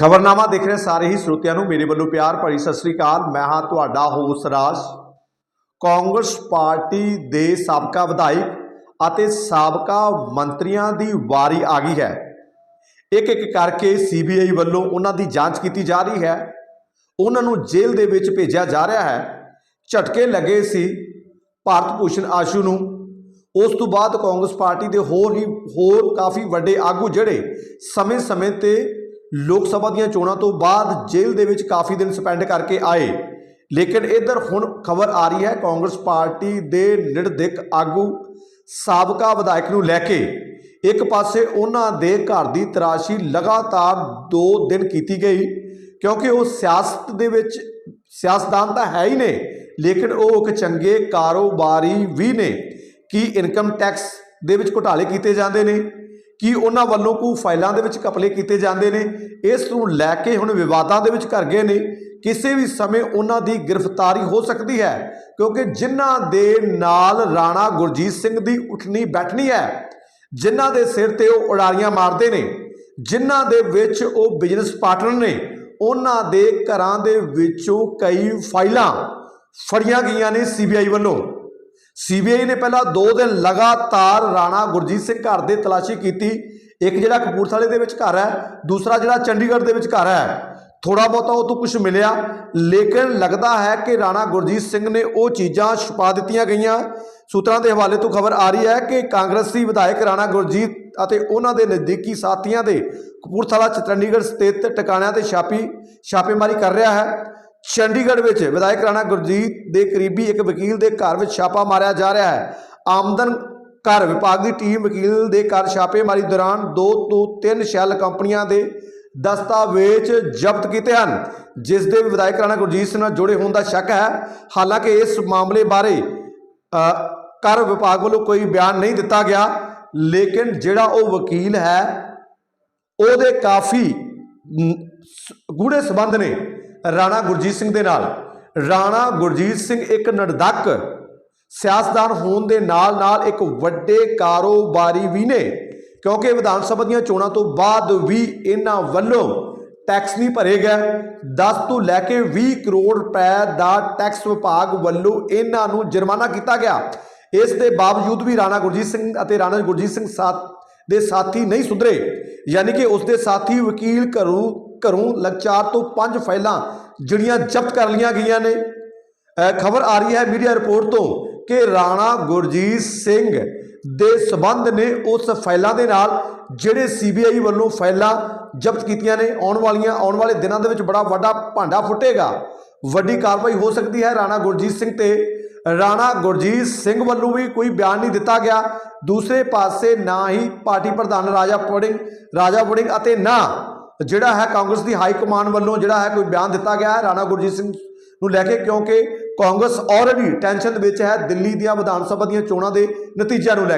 ਖਬਰਨਾਮਾ ਦੇਖ ਰਹੇ ਸਾਰੇ ਹੀ ਸਰੋਤਿਆਂ ਨੂੰ ਮੇਰੇ ਵੱਲੋਂ ਪਿਆਰ ਭਰੀ ਸਤਿ ਸ੍ਰੀ ਅਕਾਲ। ਮੈਂ ਹਾਂ ਤੁਹਾਡਾ ਹੋਸ ਰਾਜ। ਕਾਂਗਰਸ ਪਾਰਟੀ ਦੇ ਸਾਬਕਾ ਵਿਧਾਇਕ ਅਤੇ ਸਾਬਕਾ ਮੰਤਰੀਆਂ ਦੀ ਵਾਰੀ ਆ ਗਈ ਹੈ। ਇੱਕ ਇੱਕ ਕਰਕੇ ਸੀਬੀਆਈ ਵੱਲੋਂ ਉਹਨਾਂ ਦੀ ਜਾਂਚ ਕੀਤੀ ਜਾ ਰਹੀ ਹੈ। ਉਹਨਾਂ ਨੂੰ ਜੇਲ੍ਹ ਦੇ ਵਿੱਚ ਭੇਜਿਆ ਜਾ ਰਿਹਾ ਹੈ। ਝਟਕੇ ਲੱਗੇ ਸੀ ਭਾਰਤ ਭੂਸ਼ਣ ਆਸ਼ੂ ਨੂੰ। ਉਸ ਤੋਂ ਬਾਅਦ ਕਾਂਗਰਸ ਪਾਰਟੀ ਦੇ ਹੋਰ ਹੀ ਹੋਰ ਕਾਫੀ ਵੱਡੇ ਆਗੂ ਜਿਹੜੇ ਸਮੇਂ-ਸਮੇਂ ਤੇ ਲੋਕ ਸਭਾ ਦੀਆਂ ਚੋਣਾਂ ਤੋਂ ਬਾਅਦ ਜੇਲ੍ਹ ਦੇ ਵਿੱਚ ਕਾਫੀ ਦਿਨ ਸਪੈਂਡ ਕਰਕੇ ਆਏ। ਲੇਕਿਨ ਇੱਧਰ ਹੁਣ ਖਬਰ ਆ ਰਹੀ ਹੈ, ਕਾਂਗਰਸ ਪਾਰਟੀ ਦੇ ਨਿਰਦਿਕ ਆਗੂ ਸਾਬਕਾ ਵਿਧਾਇਕ ਨੂੰ ਲੈ ਕੇ। ਇੱਕ ਪਾਸੇ ਉਹਨਾਂ ਦੇ ਘਰ ਦੀ ਤਰਾਸ਼ੀ ਲਗਾਤਾਰ 2 ਦਿਨ ਕੀਤੀ ਗਈ, ਕਿਉਂਕਿ ਉਹ ਸਿਆਸਤ ਦੇ ਵਿੱਚ, ਸਿਆਸਤਦਾਨ ਤਾਂ ਹੈ ਹੀ ਨੇ, ਲੇਕਿਨ ਉਹ ਇੱਕ ਚੰਗੇ ਕਾਰੋਬਾਰੀ ਵੀ ਨੇ, ਕੀ ਇਨਕਮ ਟੈਕਸ ਦੇ ਵਿੱਚ ਘੁਟਾਲੇ ਕੀਤੇ ਜਾਂਦੇ ਨੇ। ਕਿ ਉਹਨਾਂ ਵੱਲੋਂ ਕੋਈ ਫਾਈਲਾਂ ਦੇ ਵਿੱਚ ਕਪਲੇ ਕੀਤੇ ਜਾਂਦੇ ਨੇ, ਇਸ ਨੂੰ ਲੈ ਕੇ ਹੁਣ ਵਿਵਾਦਾਂ ਦੇ ਵਿੱਚ ਘਰ ਗਏ ਨੇ। ਕਿਸੇ ਵੀ ਸਮੇਂ ਉਹਨਾਂ ਦੀ ਗ੍ਰਿਫਤਾਰੀ ਹੋ ਸਕਦੀ ਹੈ, ਕਿਉਂਕਿ ਜਿਨ੍ਹਾਂ ਦੇ ਨਾਲ ਰਾਣਾ ਗੁਰਜੀਤ ਸਿੰਘ ਦੀ ਉਠਣੀ ਬੈਠਣੀ ਹੈ, ਜਿਨ੍ਹਾਂ ਦੇ ਸਿਰ ਤੇ ਉਹ ਉਡਾਰੀਆਂ ਮਾਰਦੇ ਨੇ, ਜਿਨ੍ਹਾਂ ਦੇ ਵਿੱਚ ਉਹ ਬਿਜ਼ਨਸ ਪਾਰਟਨਰ ਨੇ, ਉਹਨਾਂ ਦੇ ਘਰਾਂ ਦੇ ਵਿੱਚੋਂ ਕਈ ਫਾਈਲਾਂ ਫੜੀਆਂ ਗਈਆਂ ਨੇ ਸੀਬੀਆਈ ਵੱਲੋਂ। ਸੀਬੀਆਈ ਨੇ ਪਹਿਲਾਂ 2 ਦਿਨ ਲਗਾਤਾਰ ਰਾਣਾ ਗੁਰਜੀਤ ਸਿੰਘ ਘਰ ਦੇ ਤਲਾਸ਼ੀ ਕੀਤੀ। ਇੱਕ ਜਿਹੜਾ ਕਪੂਰਥਲੇ ਦੇ ਵਿੱਚ ਘਰ ਹੈ, ਦੂਸਰਾ ਜਿਹੜਾ ਚੰਡੀਗੜ੍ਹ ਦੇ ਵਿੱਚ ਘਰ ਹੈ। ਥੋੜਾ ਬਹੁਤਾ ਉਹ ਤੋਂ ਕੁਝ ਮਿਲਿਆ, ਲੇਕਿਨ ਲੱਗਦਾ ਹੈ ਕਿ ਰਾਣਾ ਗੁਰਜੀਤ ਸਿੰਘ ਨੇ ਉਹ ਚੀਜ਼ਾਂ ਛੁਪਾ ਦਿੱਤੀਆਂ ਗਈਆਂ। ਸੂਤਰਾਂ ਦੇ ਹਵਾਲੇ ਤੋਂ ਖਬਰ ਆ ਰਹੀ ਹੈ ਕਿ ਕਾਂਗਰਸੀ ਵਿਧਾਇਕ ਰਾਣਾ ਗੁਰਜੀਤ ਅਤੇ ਉਹਨਾਂ ਦੇ ਨਜ਼ਦੀਕੀ ਸਾਥੀਆਂ ਦੇ ਕਪੂਰਥਲਾ ਚ ਚੰਡੀਗੜ੍ਹ ਸਥਿਤ ਟਿਕਾਣਿਆਂ ਤੇ ਛਾਪੀ ਛਾਪੇਮਾਰੀ ਕਰ ਰਿਹਾ ਹੈ। ਚੰਡੀਗੜ੍ਹ ਵਿੱਚ ਵਿਧਾਇਕ ਰਾਣਾ ਗੁਰਜੀਤ ਦੇ ਕਰੀਬੀ ਇੱਕ ਵਕੀਲ ਦੇ ਘਰ ਵਿੱਚ ਛਾਪਾ ਮਾਰਿਆ ਜਾ ਰਿਹਾ ਹੈ। ਆਮਦਨ ਘਰ ਵਿਭਾਗ ਦੀ ਟੀਮ ਵਕੀਲ ਦੇ ਘਰ ਛਾਪੇਮਾਰੀ ਦੌਰਾਨ ਦੋ ਤੋਂ ਤਿੰਨ ਸ਼ੈਲ ਕੰਪਨੀਆਂ ਦੇ ਦਸਤਾਵੇਜ਼ ਜ਼ਬਤ ਕੀਤੇ ਹਨ ਜਿਸ ਦੇ ਵਿਧਾਇਕ ਰਾਣਾ ਗੁਰਜੀਤ ਸਿੰਘ ਨਾਲ ਜੁੜੇ ਹੋਣ ਦਾ ਸ਼ੱਕ ਹੈ। ਹਾਲਾਂਕਿ ਇਸ ਮਾਮਲੇ ਬਾਰੇ ਅ, ਕਰ ਵਿਭਾਗ ਵੱਲੋਂ ਕੋਈ ਬਿਆਨ ਨਹੀਂ ਦਿੱਤਾ ਗਿਆ ਲੇਕਿਨ ਜਿਹੜਾ ਉਹ ਵਕੀਲ ਹੈ ਉਹਦੇ ਕਾਫੀ ਮ, ਸ- ਗੂੜੇ ਸਬੰਧ ਨੇ। ਰਾਣਾ ਗੁਰਜੀਤ ਸਿੰਘ ਦੇ ਨਾਲ। ਰਾਣਾ ਗੁਰਜੀਤ ਸਿੰਘ ਇੱਕ ਨਰਦਕ ਸਿਆਸਤਦਾਨ ਹੋਣ ਦੇ ਨਾਲ-ਨਾਲ ਇੱਕ ਵੱਡੇ ਕਾਰੋਬਾਰੀ ਵੀ ਨੇ, ਕਿਉਂਕਿ ਵਿਧਾਨ ਸਭਾ ਦੀਆਂ ਚੋਣਾਂ ਤੋਂ ਬਾਅਦ ਵੀ ਇਹਨਾਂ ਵੱਲੋਂ ਟੈਕਸ ਨਹੀਂ ਭਰੇ ਗਏ। 10 ਤੋਂ ਲੈ ਕੇ 20 ਕਰੋੜ ਰੁਪਏ ਦਾ ਟੈਕਸ ਵਿਭਾਗ ਵੱਲੋਂ ਇਹਨਾਂ ਨੂੰ ਜੁਰਮਾਨਾ ਕੀਤਾ ਗਿਆ। ਇਸ ਦੇ ਬਾਵਜੂਦ ਵੀ ਰਾਣਾ ਗੁਰਜੀਤ ਸਿੰਘ ਅਤੇ ਰਾਣਾ ਗੁਰਜੀਤ ਸਿੰਘ ਸਾਥ ਦੇ ਸਾਥੀ ਨਹੀਂ ਸੁਧਰੇ, ਯਾਨੀ ਕਿ ਉਸ ਦੇ ਸਾਥੀ ਵਕੀਲ ਘਰੋਂ ਘਰੋਂ ਲਗਚਾਰ ਤੋਂ ਪੰਜ ਫਾਈਲਾਂ ਜਿਹੜੀਆਂ ਜ਼ਬਤ ਕਰ ਲਈਆਂ ਗਈਆਂ ਨੇ। ਖਬਰ ਆ ਰਹੀ ਹੈ ਮੀਡੀਆ ਰਿਪੋਰਟ ਤੋਂ ਕਿ ਰਾਣਾ ਗੁਰਜੀਤ ਸਿੰਘ ਦੇ ਸਬੰਧ ਨੇ ਉਸ ਫਾਈਲਾਂ ਦੇ ਨਾਲ ਜਿਹੜੇ ਸੀਬੀਆਈ ਵੱਲੋਂ ਫਾਈਲਾਂ ਜ਼ਬਤ ਕੀਤੀਆਂ ਨੇ। ਆਉਣ ਵਾਲੀਆਂ, ਆਉਣ ਵਾਲੇ ਦਿਨਾਂ ਦੇ ਵਿੱਚ ਬੜਾ ਵੱਡਾ ਭਾਂਡਾ ਫੁੱਟੇਗਾ। ਵੱਡੀ ਕਾਰਵਾਈ ਹੋ ਸਕਦੀ ਹੈ ਰਾਣਾ ਗੁਰਜੀਤ ਸਿੰਘ ਤੇ। ਰਾਣਾ ਗੁਰਜੀਤ ਸਿੰਘ ਵੱਲੋਂ ਵੀ ਕੋਈ ਬਿਆਨ ਨਹੀਂ ਦਿੱਤਾ ਗਿਆ। ਦੂਸਰੇ ਪਾਸੇ ਨਾ ਹੀ ਪਾਰਟੀ ਪ੍ਰਧਾਨ ਰਾਜਾ ਵੜਿੰਗ ਰਾਜਾ ਵੜਿੰਗ ਅਤੇ ਨਾ ਜਿਹੜਾ ਹੈ ਕਾਂਗਰਸ ਦੀ ਹਾਈ ਕਮਾਂਡ ਵੱਲੋਂ ਜਿਹੜਾ ਹੈ ਕੋਈ ਬਿਆਨ ਦਿੱਤਾ ਗਿਆ ਹੈ, ਰਾਣਾ ਗੁਰਜੀਤ ਸਿੰਘ ਨੂੰ ਲੈ ਕੇ, ਕਿਉਂਕਿ ਕਾਂਗਰਸ ਆਲਰੇਡੀ ਟੈਨਸ਼ਨ ਦੇ ਵਿੱਚ ਹੈ, ਦਿੱਲੀ ਦੀਆਂ ਵਿਧਾਨ ਸਭਾ ਦੀਆਂ ਚੋਣਾਂ ਦੇ ਨਤੀਜਿਆਂ ਨੂੰ ਲੈ ਕੇ